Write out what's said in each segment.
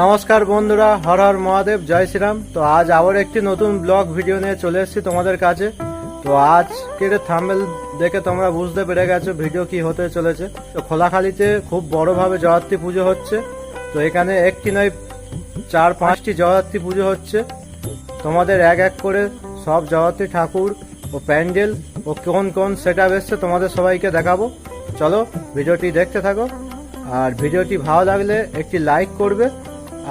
নমস্কার বন্ধুরা, হর হর মহাদেব, জয় শ্রীরাম। তো আজ আবার একটি নতুন ব্লগ ভিডিও নিয়ে চলে এসেছি তোমাদের কাছে। তো আজকের থাম্বেল দেখে তোমরা বুঝতে পেরে গেছো ভিডিও কি হতে চলেছে। তো খোলাখালিতে খুব বড়ভাবে জগত্রী পুজো হচ্ছে। তো এখানে একটি নয়, চার, পাঁচটি জগত্রী পুজো হচ্ছে। তোমাদের এক এক করে সব জগত্রী ঠাকুর ও প্যান্ডেল ও কোন কোন সেট আপ এসছে তোমাদের সবাইকে দেখাবো। চলো ভিডিওটি দেখতে থাকো। আর ভিডিওটি ভালো লাগলে একটি লাইক করবে।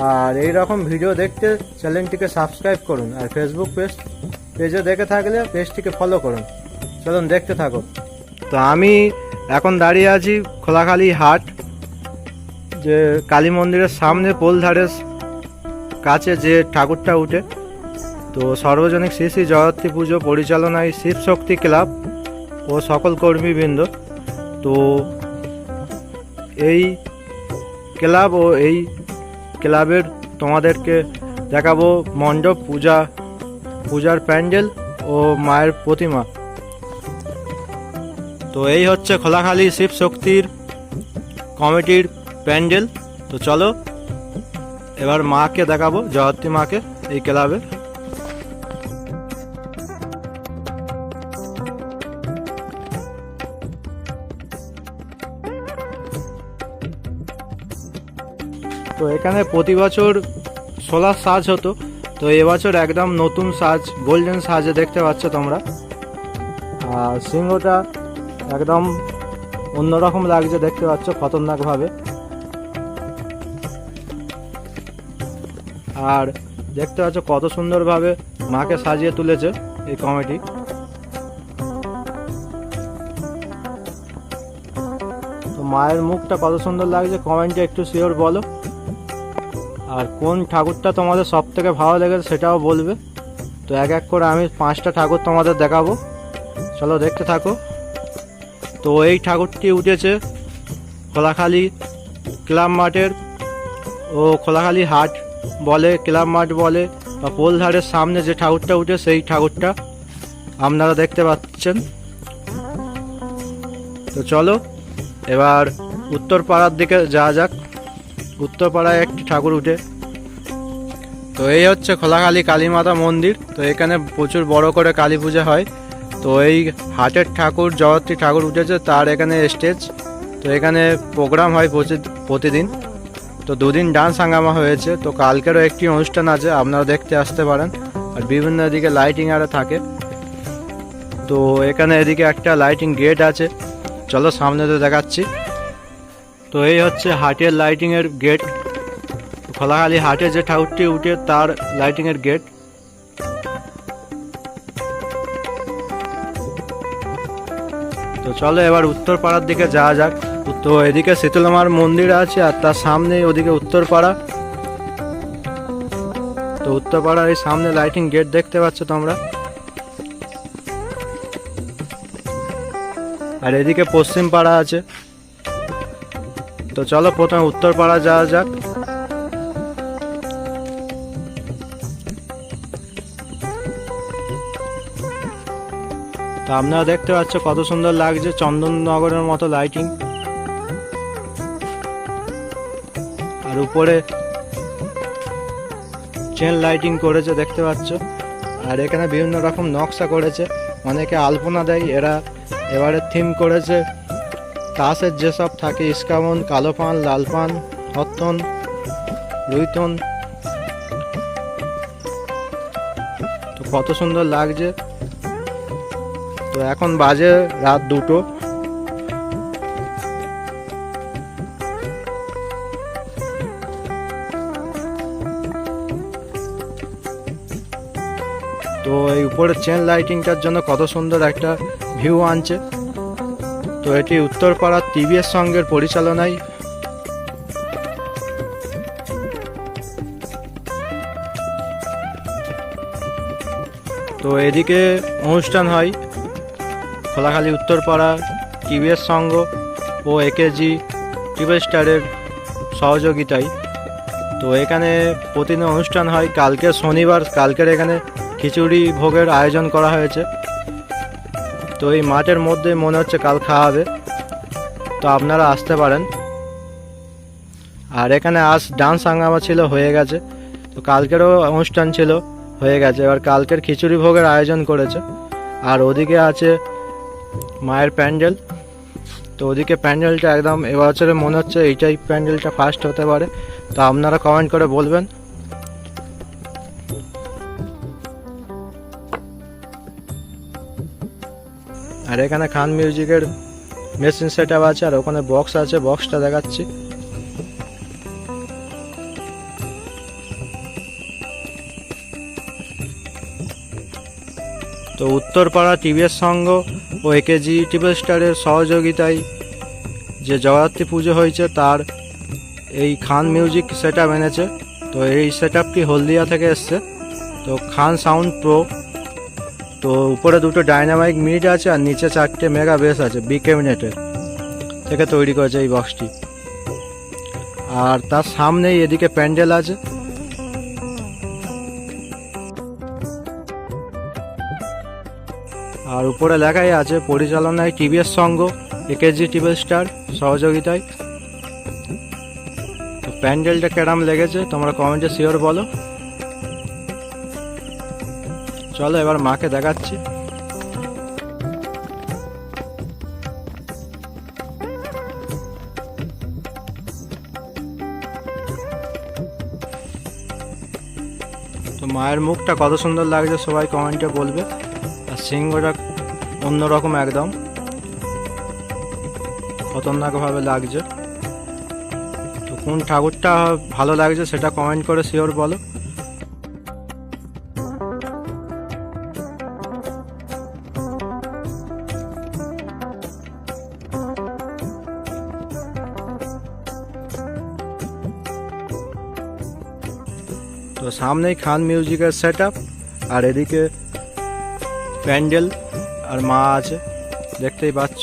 আর এই রকম ভিডিও দেখতে চ্যানেলটিকে সাবস্ক্রাইব করুন আর ফেসবুক পেজ পেজে দেখে থাকলে পেজটিকে ফলো করুন। চলুন দেখতে থাকো। তো আমি এখন দাঁড়িয়ে আছি খোলাখালি হাট, যে কালী মন্দিরের সামনে পোল পোলধারের কাছে যে ঠাকুরটা উঠে। তো সর্বজনিক শ্রী শ্রী জগত্রী পুজো পরিচালনায় শিব শক্তি ক্লাব ও সকল কর্মীবৃন্দ। তো এই ক্লাব ও এই ক্লাবের তোমাদেরকে দেখাবো মণ্ডপ, পূজা, পূজার প্যান্ডেল ও মায়ের প্রতিমা। তো এই হচ্ছে খোলাখালি শিব শক্তির কমিটির প্যান্ডেল। তো চলো, এবার মাকে দেখাবো জয়ত্রী মাকে, এই ক্লাবে তো এখানে প্রতি বছর সোলার সাজ হতো। তো এবছর একদম নতুন সাজ গোল্ডেন সাজে দেখতে পাচ্ছ তোমরা। আর সিংহটা একদম অন্যরকম লাগছে দেখতে পাচ্ছ খতরনাকভাবে। আর দেখতে পাচ্ছ কত সুন্দরভাবে মাকে সাজিয়ে তুলেছে এই কমেডি তো মায়ের মুখটা কত সুন্দর লাগছে, কমেন্টে একটু শিওর বলো। আর কোন ঠাকুরটা তোমাদের সব থেকে ভালো লেগেছে সেটাও বলবে। তো এক এক করে আমি পাঁচটা ঠাকুর তোমাদের দেখাবো। চলো দেখতে থাকো। তো এই ঠাকুরটি উঠেছে খোলাখালি ক্লাব মাঠের ও খোলাখালি হাট বলে, ক্লাব মাঠ বলে, বা পোলধারের সামনে যে ঠাকুরটা উঠে সেই ঠাকুরটা আপনারা দেখতে পাচ্ছেন। তো চলো, এবার উত্তর পাড়ার দিকে যাওয়া যাক। উত্তরপাড়ায় একটি ঠাকুর উঠে। তো এই হচ্ছে খোলাখালী কালী মাতা মন্দির। তো এখানে প্রচুর বড় করে কালী পূজা হয়। তো এই হাটের ঠাকুর জগত্রী ঠাকুর উঠেছে, তার এখানে স্টেজ তো এখানে প্রোগ্রাম হয় প্রতি- প্রতিদিন। তো দুদিন ডান্স হাঙ্গামা হয়েছে। তো কালকেরও একটি অনুষ্ঠান আছে, আপনারা দেখতে আসতে পারেন। আর বিভিন্ন দিকে লাইটিং আরে থাকে। তো এখানে এদিকে একটা লাইটিং গেট আছে। চলো সামনে তো দেখাচ্ছি। তো এই হচ্ছে হাটের লাইটিং এর গেট। খোলাখালি হাটে যে ঠাকুরটি উঠে তার লাইটিং এর গেট। তো চলো এবার উত্তর পাড়ার দিকে যাওয়া যাক। তো এদিকে শীতলমার মন্দির আছে আর তার সামনে ওদিকে উত্তর পাড়া তো উত্তর পাড়ার এই সামনে লাইটিং গেট দেখতে পাচ্ছ তোমরা। আর এদিকে পশ্চিম পাড়া আছে। তো চলো প্রথমে উত্তরপাড়া যাওয়া যাক। তো আপনারা দেখতে পাচ্ছ কত সুন্দর লাগছে চন্দননগরের মতো লাইটিং আর উপরে চেন লাইটিং করেছে, দেখতে পাচ্ছ। আর এখানে বিভিন্ন রকম নকশা করেছে। অনেকে আলপনা দেয়, এরা এবারে থিম করেছে। তাসের যেসব থাকে, ইস্কামন কালো পান লাল পান হত্তন রুইতন তো কত সুন্দর লাগছে। তো এখন বাজে রাত দুটো। তো এই উপরে চেন লাইটিংটার জন্য কত সুন্দর একটা ভিউ আনছে। তো এটি উত্তরপাড়ার টিভিএস সঙ্গের পরিচালনায়। তো এদিকে অনুষ্ঠান হয় খোলাখালি উত্তরপাড়া টিভিএস সঙ্গ ও একেজি টিভি স্টারের সহযোগিতায়। তো এখানে প্রতিদিন অনুষ্ঠান হয়, কালকে শনিবার, কালকের এখানে খিচুড়ি ভোগের আয়োজন করা হয়েছে। তো এই মাঠের মধ্যে মনে হচ্ছে কাল খাওয়া হবে। তো আপনারা আসতে পারেন। আর এখানে আজ ডান্স হাঙ্গামা ছিল, হয়ে গেছে। তো কালকেরও অনুষ্ঠান ছিল, হয়ে গেছে। এবার কালকের খিচুড়ি ভোগের আয়োজন করেছে। আর ওদিকে আছে মায়ের প্যান্ডেল। তো ওদিকে প্যান্ডেলটা একদম এবছরে মনে হচ্ছে এইটাই প্যান্ডেলটা ফার্স্ট হতে পারে। তো আপনারা কমেন্ট করে বলবেন। আর এখানে খান মিউজিকের মেশিন সেট আছে, আর ওখানে বক্স আছে, বক্সটা দেখাচ্ছি। তো উত্তরপাড়া টিভিএস সংঘ ও একেজি টিভিএস স্টারের সহযোগিতায় যে জগদ্ধাত্রী পুজো হয়েছে, তার এই খান মিউজিক সেট এনেছে। তো এই সেট হলদিয়া থেকে এসছে। তো খান সাউন্ড প্রো তো উপরে দুটো ডাইনামাইক মিট আছে আর নিচে চারটে মেগা বেস আছে বি ক্যাবিনেটের থেকে তৈরি করেছে এই বক্সটি আর তার সামনেই এদিকে প্যান্ডেল আছে। আর উপরে লেখাই আছে, পরিচালনায় টিভিএস সঙ্গ একেজি টিভি স্টার সহযোগিতায়। প্যান্ডেলটা কেরাম লেগেছে, তোমরা কমেন্টে শিওর বলো। চলো এবার মাকে দেখাচ্ছি। তো মায়ের মুখটা কত সুন্দর লাগছে, সবাই কমেন্টে বলবে। আর সিংহটা অন্যরকম একদম। খতরনাকভাবে লাগছে। তো কোন ঠাকুরটা ভালো লাগছে সেটা কমেন্ট করে শিওর বলো। তো সামনেই খান মিউজিকের সেট আপ আর এদিকে প্যান্ডেল আর মা আছে, দেখতেই পাচ্ছ।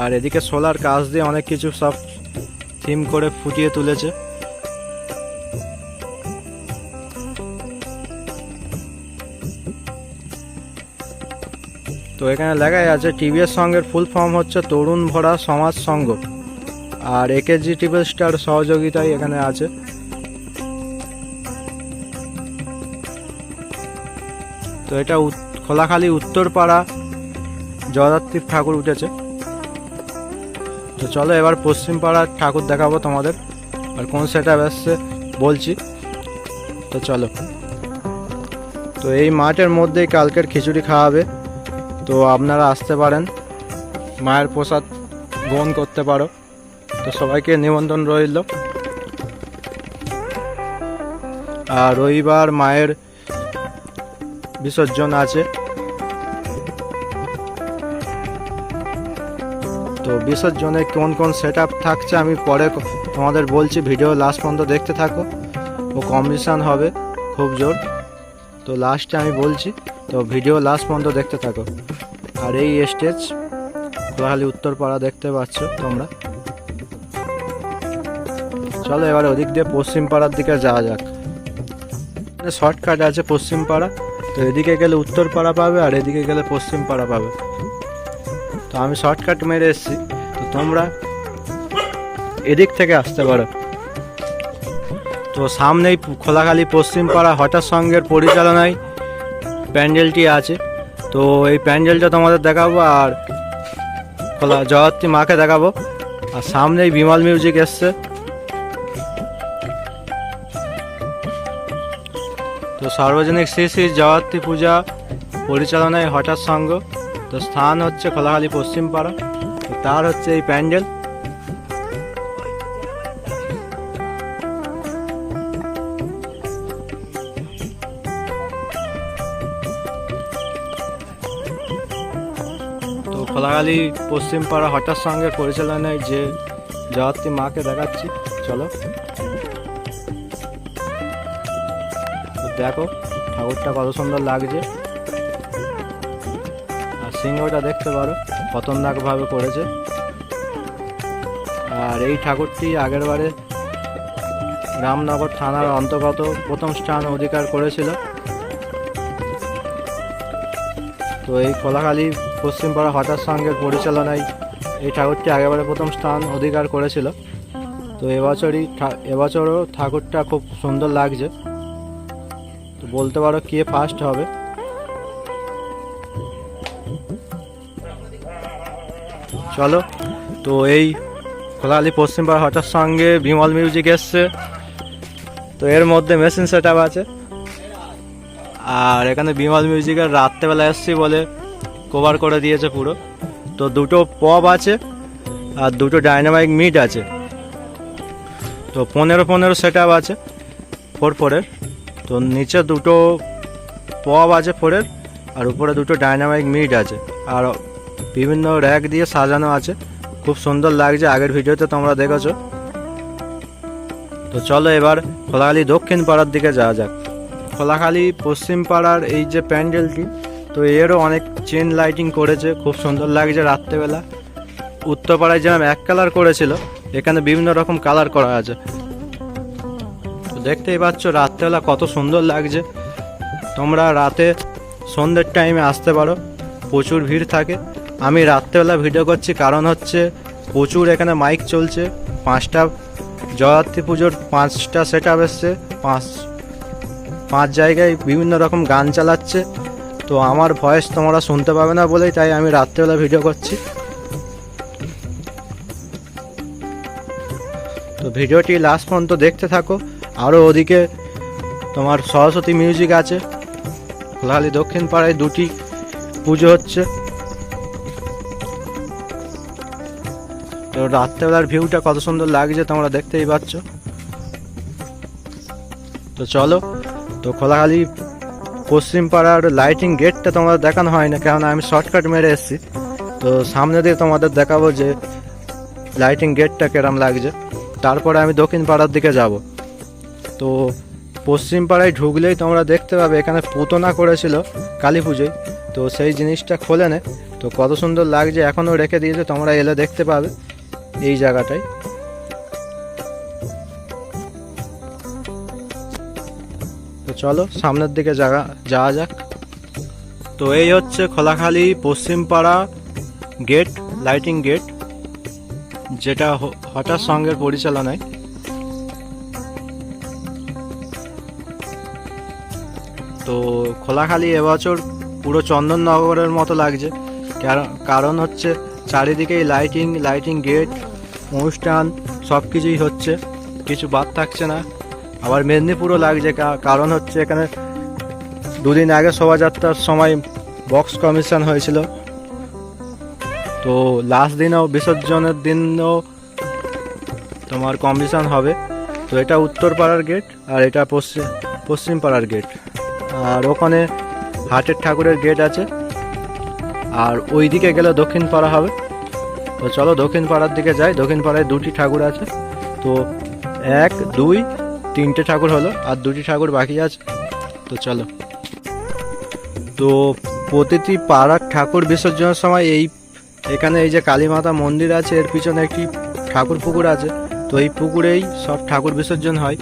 আর এদিকে সোলার কাজ দিয়ে অনেক কিছু সব থিম করে ফুটিয়ে তুলেছে। তো এখানে লেখাই আছে, টিভিএস সঙ্গের ফুল ফর্ম হচ্ছে তরুণ ভরা সমাজ সংঘ আর একেজি টিভি স্টার সহযোগিতায় এখানে আছে। এটা উত- খোলাখালি উত্তরপাড়া জগদ্ধাত্রীর ঠাকুর উঠেছে। তো চলো এবার পশ্চিম পাড়ার ঠাকুর দেখাবো তোমাদের, আর কোন সেটা এসছে বলছি। তো চলো। তো এই মাঠের মধ্যেই কালকের খিচুড়ি খাওয়াবে, তো আপনারা আসতে পারেন, মায়ের প্রসাদ গ্রহণ করতে পারো। তো সবাইকে নিমন্ত্রণ রইল। আর রবিবার মায়ের বিসর্জন আছে। তো বিসর্জনে কোন কোন সেট থাকছে আমি পরে তোমাদের বলছি ভিডিও লাস্ট পর্যন্ত দেখতে থাকো। ও কম্পিটিশান হবে, খুব জোর। তো লাস্টে আমি বলছি, তো ভিডিও লাস্ট পর্যন্ত দেখতে থাকো। আর এই স্টেজ কোহালি উত্তরপাড়া দেখতে পাচ্ছ তোমরা। চলো এবার ওদিক দিয়ে পশ্চিম পাড়ার দিকে যাওয়া যাক। শর্টকাট আছে পশ্চিম পাড়া তো এদিকে গেলে উত্তর পাড়া পাবে আর এদিকে গেলে পশ্চিম পাড়া পাবে। তো আমি শর্টকাট মেরে এসেছি। তো তোমরা এদিক থেকে আসতে পারো। তো সামনেই খোলাখালি পশ্চিম পাড়া হঠাৎ সঙ্গের পরিচালনায় প্যান্ডেলটি আছে। তো এই প্যান্ডেলটা তোমাদের দেখাবো আর খোলা জগত্রী মাকে দেখাবো। আর সামনেই বিমল মিউজিক এসছে। তো সার্বজনিক শ্রী শ্রী জগত্রী পূজা পরিচালনায় হঠাৎ সঙ্গ। তো স্থান হচ্ছে খোলাখালি পশ্চিম পাড়া তো তার হচ্ছে এই প্যান্ডেল। তো খোলাখালি পশ্চিম পাড়া হঠাৎ সঙ্গের পরিচালনায় যে জগত্রী মাকে দেখাচ্ছি। চলো। দেখো, ঠাকুরটা কত সুন্দর লাগছে। আর সিংহটা দেখতে পারো খতরনাকভাবে করেছে। আর এই ঠাকুরটি আগের বারে রামনগর থানার অন্তর্গত প্রথম স্থান অধিকার করেছিল। তো এই কোলাখালী পশ্চিমপাড়া হঠাৎ সঙ্গে পরিচালনায় এই ঠাকুরটি আগেবারে প্রথম স্থান অধিকার করেছিল। তো এবছরই এবছরও ঠাকুরটা খুব সুন্দর লাগছে। বলতে পারো কে ফার্স্ট হবে। চলো, তো এই খোলালি পশ্চিমবঙ্গ হঠাৎ সঙ্গে বিমল মিউজিক এসছে। তো এর মধ্যে মেশিন সেট আছে। আর এখানে বিমল মিউজিকের রাত্রেবেলা এসছি বলে কভার করে দিয়েছে পুরো। তো দুটো পপ আছে আর দুটো ডাইনামাইক মিট আছে। তো পনেরো পনেরো সেট আছে। ফোর ফোরের তো নিচে দুটো পপ আছে ফোরের, আর উপরে দুটো ডাইনামাইক মিট আছে। আর বিভিন্ন র্যাক দিয়ে সাজানো আছে। খুব সুন্দর লাগছে আগের ভিডিওতে তোমরা দেখেছ। তো চলো এবার খোলাখালি দক্ষিণ পাড়ার দিকে যাওয়া যাক। খোলাখালি পশ্চিম পাড়ার এই যে প্যান্ডেলটি, তো এরও অনেক চেন লাইটিং করেছে, খুব সুন্দর লাগছে রাত্রেবেলা। উত্তরপাড়ায় যেরকম এক কালার করেছিল, এখানে বিভিন্ন রকম কালার করা আছে। দেখতেই পাচ্ছ, রাত্রেবেলা কত সুন্দর লাগছে। তোমরা রাতে সন্ধ্যের টাইমে আসতে পারো, প্রচুর ভিড় থাকে। আমি রাত্রেবেলা ভিডিও করছি, কারণ হচ্ছে প্রচুর এখানে মাইক চলছে। পাঁচটা জয়রাত্রি পুজোর পাঁচটা সেট আপ এসছে। পাঁচ পাঁচ জায়গায় বিভিন্ন রকম গান চালাচ্ছে। তো আমার ভয়েস তোমরা শুনতে পাবে না বলেই তাই আমি রাত্রেবেলা ভিডিও করছি। তো ভিডিওটি লাস্ট পর্যন্ত দেখতে থাকো। আরও ওদিকে তোমার সরস্বতী মিউজিক আছে। লালি দক্ষিণ পাড়ায় দুটি পুজো হচ্ছে। তো রাত্রেবেলার ভিউটা কত সুন্দর লাগছে তোমরা দেখতেই পাচ্ছ। তো চলো, তো খোলাখালি পশ্চিম পাড়ার লাইটিং গেটটা তোমাদের দেখানো হয় না কেননা আমি শর্টকাট মেরে এসেছি। তো সামনে দিয়ে তোমাদের দেখাবো যে লাইটিং গেটটা কেরম লাগছে। তারপরে আমি দক্ষিণ পাড়ার দিকে যাব। তো পশ্চিম পাড়ায় ঢুকলেই তোমরা দেখতে পাবে, এখানে পুতনা করেছিল কালী পুজোয়। তো সেই জিনিসটা খোলে নে। তো কত সুন্দর লাগছে, এখনও রেখে দিয়েছে, তোমরা এলে দেখতে পাবে এই জায়গাটায়। তো চলো, সামনের দিকে জায়গা যাওয়া যাক। তো এই হচ্ছে খোলাখালি পশ্চিম পাড়া গেট লাইটিং গেট যেটা হঠাৎ সঙ্গের পরিচালনায়। তো খোলাখালি এবছর পুরো চন্দননগরের মতো লাগছে। কারণ- হচ্ছে চারিদিকেই লাইটিং লাইটিং গেট অনুষ্ঠান সব কিছুই হচ্ছে। কিছু বাদ থাকছে না। আবার মেদিনীপুরও লাগছে। কারণ হচ্ছে এখানে দুদিন আগে শোভাযাত্রার সময় বক্স কমিশন হয়েছিল। তো লাস্ট দিনও, বিসর্জনের দিনও তোমার কমিশন হবে। তো এটা উত্তর পাড়ার গেট আর এটা পশ্চিম পশ্চিম পাড়ার গেট আর ওখানে হাটের ঠাকুরের গেট আছে। আর ওই দিকে গেলে দক্ষিণ পাড়া হবে। তো চলো দক্ষিণ পাড়ার দিকে যাই। দক্ষিণ পাড়ায় দুটি ঠাকুর আছে। তো এক, দুই, তিনটে ঠাকুর হলো আর দুটি ঠাকুর বাকি আছে। তো চলো। তো প্রতিটি পাড়ার ঠাকুর বিসর্জনের সময় এই এখানে এই যে কালী মাতা মন্দির আছে, এর পিছনে একটি ঠাকুর পুকুর আছে। তো এই পুকুরেই সব ঠাকুর বিসর্জন হয়।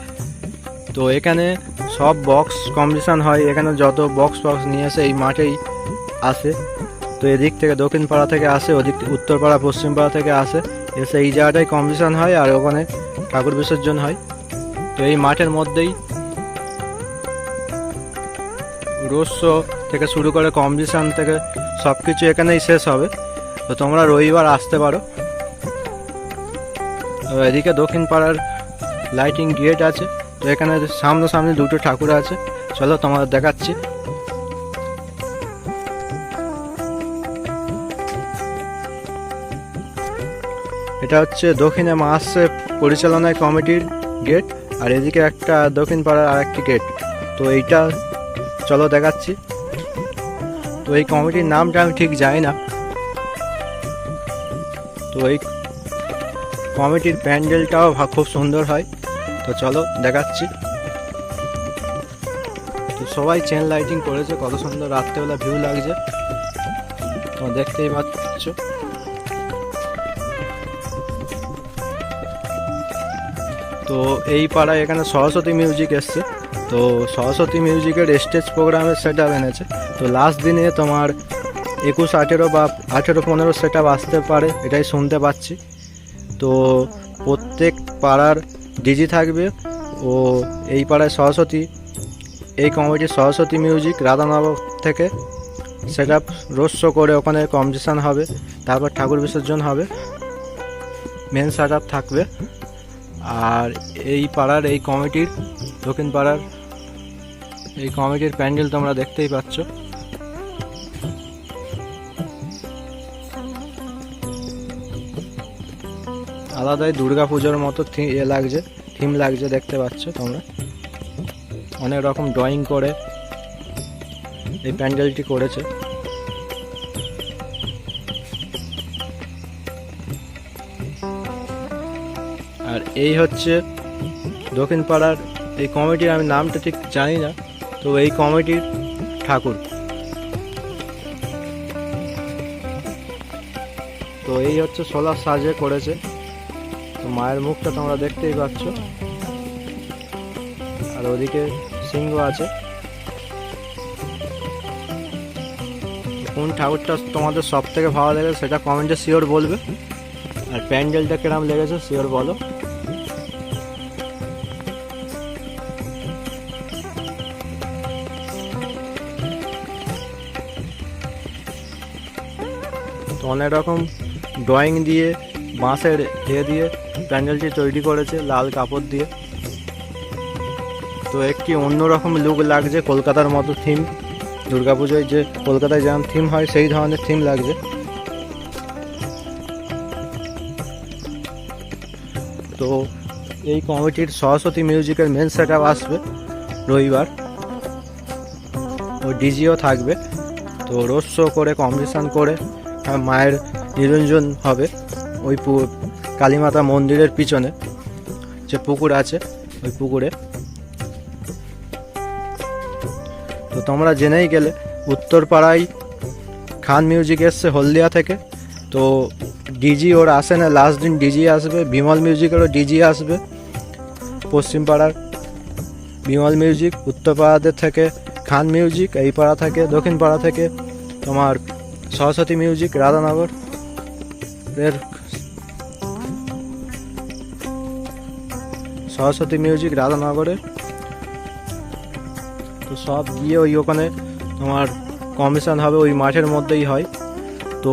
তো এখানে সব বক্স কম্পিটিশান হয়। এখানে যত বক্স বক্স নিয়ে আসে, এই মাঠেই আসে। তো এদিক থেকে দক্ষিণ পাড়া থেকে আসে, ওদিক থেকে উত্তর পাড়া পশ্চিম পাড়া থেকে আসে। এসে এই জায়গাটায় কম্পিটিশান হয় আর ওখানে ঠাকুর বিসর্জন হয়। তো এই মাঠের মধ্যেই রোজ শো থেকে শুরু করে কম্পিটিশান থেকে সব কিছু এখানেই শেষ হবে। তো তোমরা রবিবার আসতে পারো। এদিকে দক্ষিণ পাড়ার লাইটিং গেট আছে। তো এখানে সামনাসামনি দুটো ঠাকুর আছে। চলো তোমাদের দেখাচ্ছি। এটা হচ্ছে দক্ষিণে মাস পরিচালনায় কমিটির গেট, আর এদিকে একটা দক্ষিণ পাড়ার আরেকটি গেট। তো এইটা, চলো দেখাচ্ছি। তো এই কমিটির নামটা আমি ঠিক জানি না। তো এই কমিটির প্যান্ডেলটাও খুব সুন্দর হয়। তো চলো, দেখাচ্ছি। তো সবাই চেন লাইটিং করেছে, কত সুন্দর রাত্রেবেলা ভিউ লাগছে। তো দেখতেই পাচ্ছ। তো এই পাড়ায় এখানে সরস্বতী মিউজিক এসছে। তো সরস্বতী মিউজিকের স্টেজ প্রোগ্রামের সেট আপ এনেছে। তো লাস্ট দিনে তোমার একুশ, আঠেরো বা আঠেরো, পনেরো সেট আপ আসতে পারে, এটাই শুনতে পাচ্ছি। তো প্রত্যেক পাড়ার ডিজি থাকবে ও এই পাড়ায় সরস্বতী, এই কমিটির সরস্বতী মিউজিক রাধানগর থেকে সেট রোড শো করে ওখানে কম্পিটিশান হবে, তারপর ঠাকুর বিসর্জন হবে মেন সেট থাকবে। আর এই পাড়ার, এই কমিটির দক্ষিণ পাড়ার, এই কমিটির প্যান্ডেল তোমরা দেখতেই পাচ্ছ। আলাদাই দুর্গা পুজোর মতো এ লাগছে থিম লাগছে দেখতে পাচ্ছ তোমরা। অনেক রকম ড্রয়িং করে এই প্যান্ডেলটি করেছে। আর এই হচ্ছে দক্ষিণ পাড়ার এই কমিটির আমি নামটা ঠিক জানি না, তো এই কমিটির ঠাকুর। তো এই হচ্ছে সোলার সাজে করেছে। মায়ের মুখটা তোমরা দেখতেই পাচ্ছ। আর ওদিকে সিংহ আছে। কোন ঠাকুরটা তোমাদের সব থেকে ভালো লেগেছে সেটা কমেন্টে শিওর বলবে। আর প্যান্ডেলটা কিরম লেগেছে শিওর বলো। অনেক রকম ড্রয়িং দিয়ে বাঁশের এ দিয়ে প্যান্ডেলটি তৈরি করেছে, লাল কাপড় দিয়ে। তো একটি অন্যরকম লুক লাগছে কলকাতার মতো থিম দুর্গাপুজোয় যে কলকাতায় যেমন থিম হয়, সেই ধরনের থিম লাগছে। তো এই কমিটির সরস্বতী মিউজিকের মেন সেট আসবে রবিবার। ও ডিজিও থাকবে। তো রোড শো করে কম্পিটিশান করে মায়ের নিরঞ্জন হবে। ওই কালীমাতা মন্দিরের পিছনে যে পুকুর আছে, ওই পুকুরে। তো তোমরা জেনেই গেলে, উত্তরপাড়ায় খান মিউজিক এসছে হলদিয়া থেকে। তো ডিজি ওর আসে না লাস্ট দিন ডিজি আসবে, বিমল মিউজিকেরও ডিজি আসবে। পশ্চিমপাড়ার বিমল মিউজিক উত্তরপাড়াদের থেকে খান মিউজিক, এই পাড়া থেকে দক্ষিণ পাড়া থেকে তোমার সরস্বতী মিউজিক, রাধানগর এর সরস্বতী মিউজিক রাধানগরের তো সব গিয়ে ওই ওখানে তোমার কমিশন হবে, ওই মাঠের মধ্যেই হয়। তো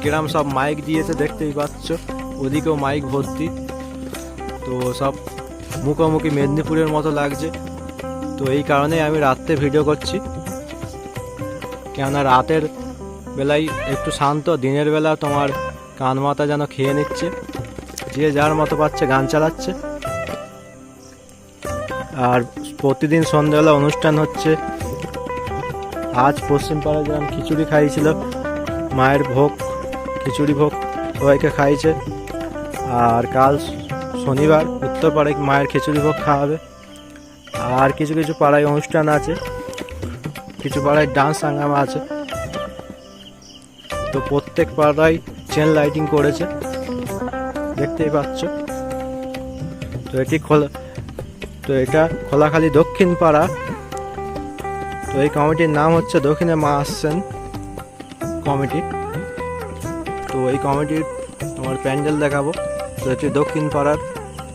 কিরাম সব মাইক দিয়েছে দেখতেই পাচ্ছ, ওদিকেও মাইক ভর্তি। তো সব মুখোমুখি মেদিনীপুরের মতো লাগছে। তো এই কারণেই আমি রাত্রে ভিডিও করছি। কেননা রাতের বেলায় একটু শান্ত, দিনের বেলা তোমার কান মাথা যেন খেয়ে নিচ্ছে। যে যার মতো পাচ্ছে, গান চালাচ্ছে। আর প্রতিদিন সন্ধ্যাবেলা অনুষ্ঠান হচ্ছে। আজ পশ্চিমপাড়ায় যেমন খিচুড়ি খাইয়েছিল মায়ের ভোগ, খিচুড়ি ভোগ সবাইকে খাইয়েছে আর কাল শনিবার উত্তর উত্তরপাড়ায় মায়ের খিচুড়ি ভোগ খাওয়াবে। আর কিছু কিছু পাড়ায় অনুষ্ঠান আছে। কিছু পাড়ায় ডান্স হাঙ্গামা আছে। তো প্রত্যেক পাড়ায় চেন লাইটিং করেছে। দেখতেই পাচ্ছ। তো এটি খোলা তো এটা খোলাখালি দক্ষিণ পাড়া। তো এই কমিটির নাম হচ্ছে দক্ষিণে মা আসছেন কমিটি। তো এই কমিটির তোমার প্যান্ডেল দেখাবো। তো এটি দক্ষিণ পাড়ার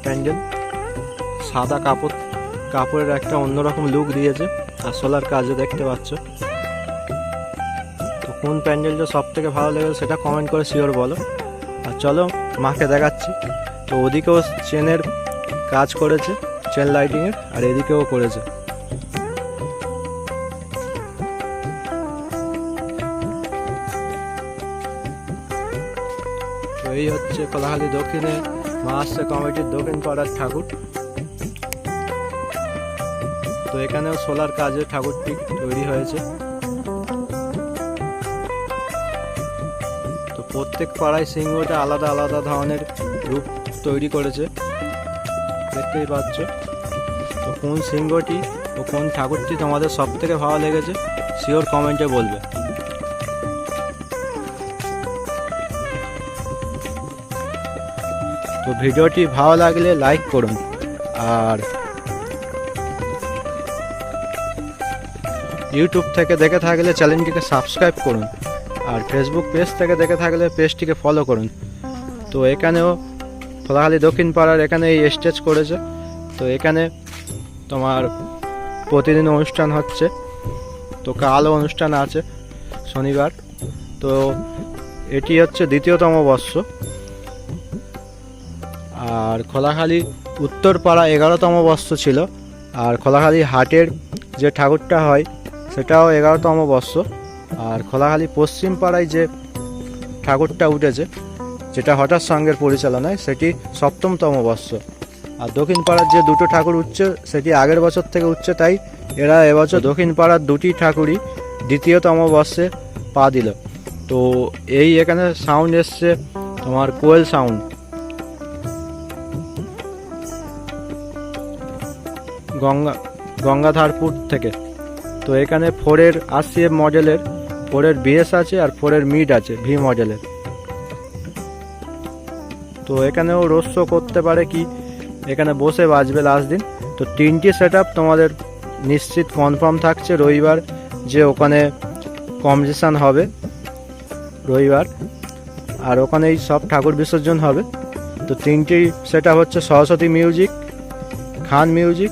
প্যান্ডেল। সাদা কাপড়, কাপড়ের একটা অন্যরকম লুক দিয়েছে। আর সোলার কাজে দেখতে পাচ্ছ। তো কোন প্যান্ডেলটা সব থেকে ভালো লেগেছে সেটা কমেন্ট করে শিওর বলো। আর চলো মাকে দেখাচ্ছি। তো ওদিকেও চেনের কাজ করেছে। চেন লাইটিংয়ের, আর এদিকেও করেছে। এই হচ্ছে কোলাহালি দক্ষিণে মা কমিটির দক্ষিণ পাড়ার ঠাকুর। তো এখানেও সোলার কাজে ঠাকুরটি তৈরি হয়েছে। তো প্রত্যেক পাড়ায় সিংহটা আলাদা আলাদা ধরনের রূপ তৈরি করেছে। দেখতেই পাচ্ছ। কোন সিংহটি ও কোন ঠাকুরটি তোমাদের সব থেকে ভালো লেগেছে শিওর কমেন্টে বলবে। তো ভিডিওটি ভালো লাগলে লাইক করুন, আর ইউটিউব থেকে দেখে থাকলে চ্যানেলটিকে সাবস্ক্রাইব করুন, আর ফেসবুক পেজ থেকে দেখে থাকলে পেজটিকে ফলো করুন। তো এখানেও খোলাহালি দক্ষিণ পাড়ার এখানে এই স্টেজ করেছে। তো এখানে তোমার প্রতিদিন অনুষ্ঠান হচ্ছে। তো কালও অনুষ্ঠান আছে শনিবার। তো এটি হচ্ছে দ্বিতীয়তম বর্ষ। আর খোলাখালি উত্তরপাড়া এগারোতম বর্ষ ছিল। আর খোলাখালি হাটের যে ঠাকুরটা হয়, সেটাও এগারোতম বর্ষ। আর খোলাখালি পশ্চিম পাড়ায় যে ঠাকুরটা উঠেছে, যেটা হঠাৎ সঙ্গের পরিচালনায়, সেটি সপ্তমতম বর্ষ। আর দক্ষিণ পাড়ার যে দুটো ঠাকুর উঠছে সেটি আগের বছর থেকে উঠছে তাই এরা এবছর দক্ষিণ পাড়ার দুটি ঠাকুরই দ্বিতীয়তম বর্ষে পা দিল। তো এই এখানে সাউন্ড এসছে তোমার কোয়েল সাউন্ড গঙ্গা, গঙ্গাধারপুর থেকে। তো এখানে ফোরের আরসিএফ মডেলের, ফোরের বিএস আছে আর ফোরের মিড আছে, ভি মডেলের। তো এখানেও শো করতে পারে কি এখানে বসে বাজবে লাস্ট দিন। তো তিনটি সেট তোমাদের নিশ্চিত কনফার্ম থাকছে রবিবার যে ওখানে কম্পিটিশান হবে। রবিবার। আর ওখানেই সব ঠাকুর বিসর্জন হবে। তো তিনটি সেটা হচ্ছে সরস্বতী মিউজিক খান মিউজিক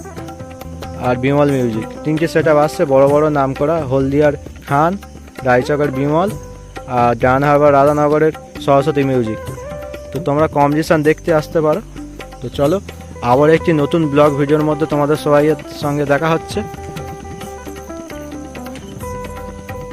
আর বিমল মিউজিক তিনটি সেট আসছে, বড় বড় নাম করা, হলদিয়ার খান, রায়চকের বিমল আর জাহানহাবার রাধানগরের সরস্বতী মিউজিক তো তোমরা কম্পিটিশান দেখতে আসতে পারো। তো চলো আবার একটি নতুন ব্লগ ভিডিওর মধ্যে তোমাদের সবাইয়ের সঙ্গে দেখা হচ্ছে।